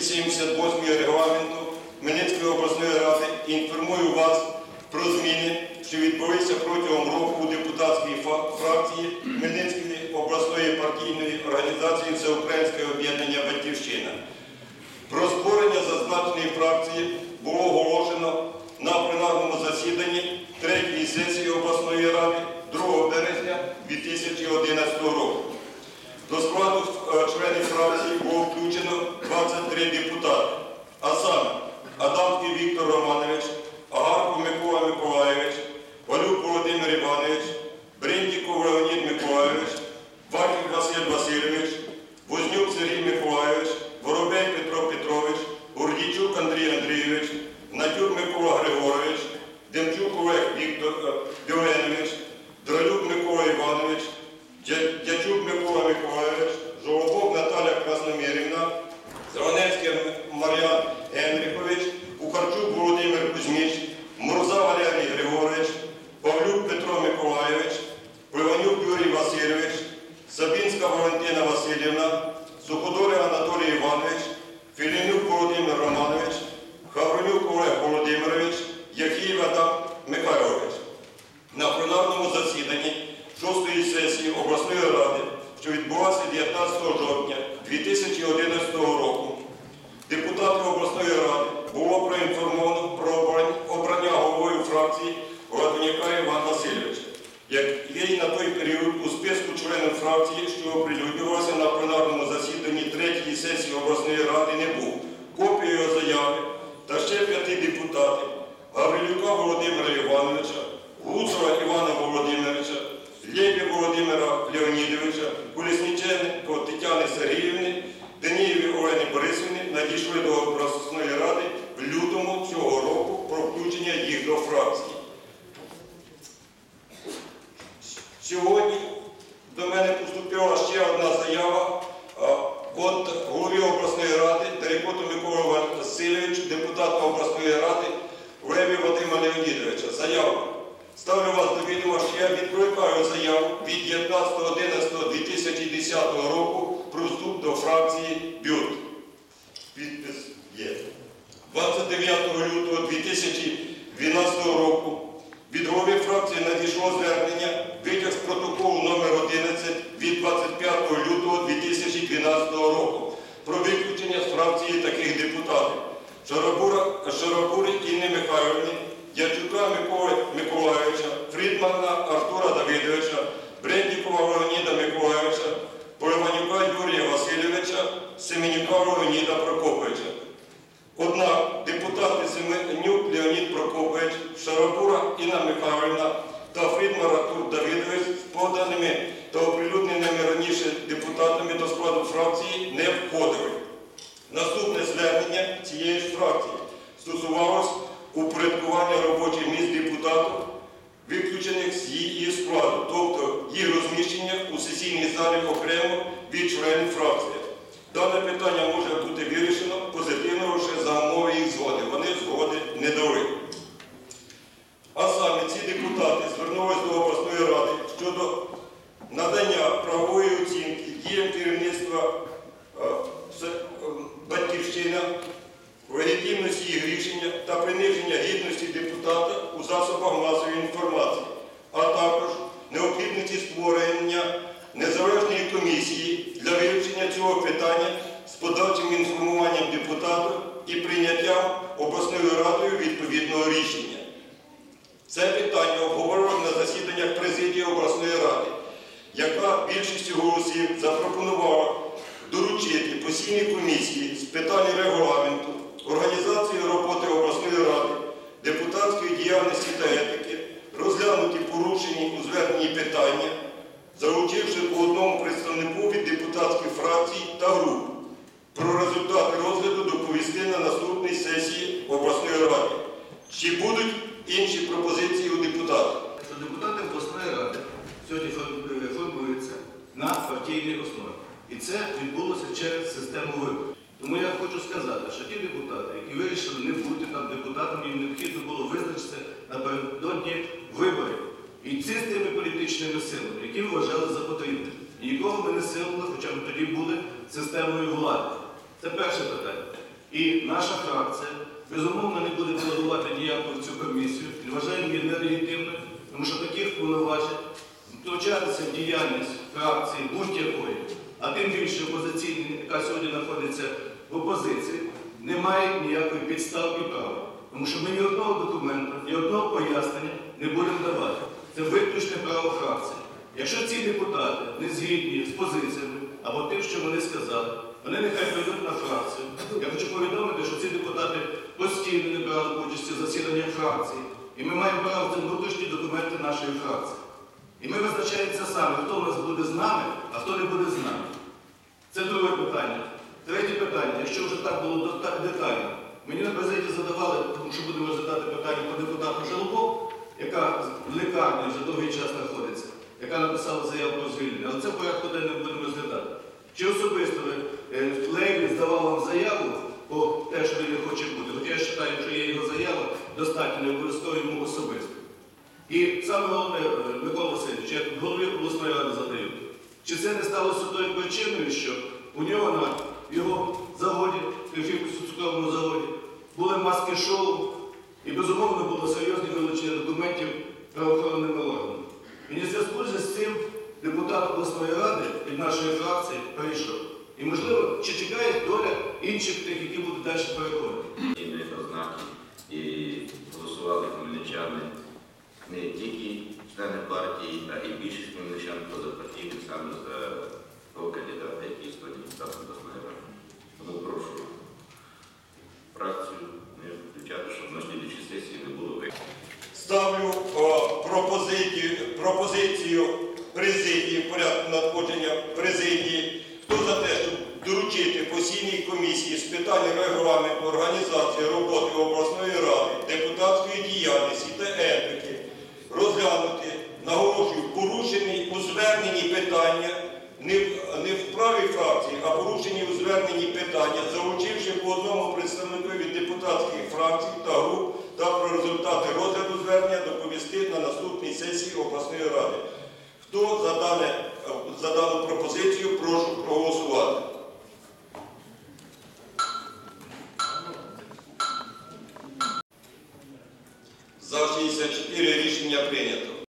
278 регламенту Хмельницької обласної ради інформую вас про зміни, що відбулися протягом року у депутатській фракції Хмельницької обласної партійної організації Всеукраїнське об'єднання Сабінська Валентина Васильівна, Суходоля Анатолій Іванович, Філінюк Володимир Романович, Хавронюк Олег Володимирович, Яхіїв Адам Михайлович. На пленарному засіданні 6-ї сесії обласної ради, що відбулася 19 жовтня 2011 року, депутати обласної ради було проінформовано про обрання- обрання головою фракції Гладуняка Івана Васильовича, який на той період у членів фракції, що оприлюднювався на пленарному засіданні третьої сесії обласної ради, не був. Його заяви та ще п'яти депутатів Гаврилюка Володимира Івановича, Гуцова Івана Володимировича, Лєбі Володимира Леонідовича, Колісніченко Тетяни Сергіївни, Данієві Олени Борисівни надійшли до обласної ради в лютому цього року про включення їх до фракції. Сьогодні ще одна заява від голови обласної ради Дерекоту Микола Васильовича, депутата обласної ради Леві Вадима Леонідовича. Заява. Ставлю вас до відома, що я відкликаю заяву від 19.11.2010 року про вступ до фракції БЮТ. Підпис є. 29 лютого 2012 року від голови Інна Михайлівна та Фрідмар Артур Давидович поданими та оприлюдненими раніше депутатами до складу фракції не входили. Наступне звернення цієї ж фракції стосувалось упорядкування робочих місць депутатів, виключених з її складу, тобто їх розміщення у сесійній залі окремо від членів фракції. Дане питання може бути вирішено позитивно лише за умови їх згоди. Вони згоди не дали. А саме ці депутати звернулися до обласної ради щодо надання правової оцінки діям керівництва е, це, е, батьківщина, легітимності їх рішення та приниження гідності депутата у засобах масової інформації, а також необхідності створення незалежної комісії для вивчення цього питання з подальшим інформуванням депутатів і прийняттям обласною радою відповідного рішення. Це питання обговорювали на засіданнях президії обласної ради, яка більшістю голосів запропонувала доручити постійній комісії з питань регламенту, організації роботи обласної ради, депутатської діяльності та етики, розглянути порушені у зверненні питання, залучивши по одному представнику від депутатських фракцій та груп. Про результати розгляду доповісти на наступній сесії обласної ради. Чи будуть інші пропозиції у депутатів? депутати обласної ради сьогодні е, формуються на партійній основі. І це відбулося через систему виборів. Тому я хочу сказати, що ті депутати, які вирішили не бути там депутатами, їм необхідно було визначитися напередодні виборів. І ці з тими політичними силами, які вважали за потрібне. І нікого ми не силили, хоча б тоді були системою влади. Це перше питання. І наша фракція безумовно не буде голосувати ніяку цю комісію. І вважаємо її нелегітимною, тому що таких повноважень втручатися в діяльність фракції будь-якої, а тим більше опозиційної, яка сьогодні знаходиться в опозиції, немає ніякої підстав і права. Тому що ми ні одного документу, ні одного пояснення не будемо давати. Це виключне право фракції. Якщо ці депутати не згідні з позиціями або тим, що вони сказали, вони нехай прийдуть на фракцію. Я хочу повідомити, що ці депутати постійно не брали участі в засіданнях фракції. І ми маємо право це внутрішні документи нашої фракції. І ми визначаємося саме, хто в нас буде з нами, а хто не буде з нами. Це друге питання. Третє питання, якщо вже так було детально, мені на президії задавали, тому що будемо розглядати питання по депутату Желобок, яка в лікарні вже довгий час знаходиться, яка написала заяву про звільнення, але це в порядку денному будемо розглядати. Чи особисто ви е, Лейлі здавав вам заяву по те, що він не хоче бути? Хоча я вважаю, що є його заява, достатньо не обов'язково йому особисто. І саме головне, е, Микола Васильович, я голові обласної ради задаю. Чи це не сталося тою причиною, що у нього на його заводі, цукровому заводі, були маски шоу і безумовно було серйозне вилучення документів правоохоронними органами. І не зв'язку з цим депутат обласної ради від нашої фракції перейшов. І можливо, чи чекає доля інших тих, які будуть далі переходити. Ні ознаки і хмельничани не тільки члени партії, а і більшість хмельничан позапартійних саме за того кандидата, який сьогодні став обласної ради. Тому прошу фракцію не включати, щоб на слідчій сесії не було виключено. Ставлю о, пропозицію, пропозицію президії порядку надходження президії. Хто за те, щоб доручити постійній комісії з питань регламенту, організації роботи зверненні питання, не в, правій фракції, а порушені у зверненні питання, залучивши по одному представникові депутатських фракцій та груп та про результати розгляду звернення доповісти на наступній сесії обласної ради. Хто за дану пропозицію, прошу проголосувати. За 64 рішення прийнято.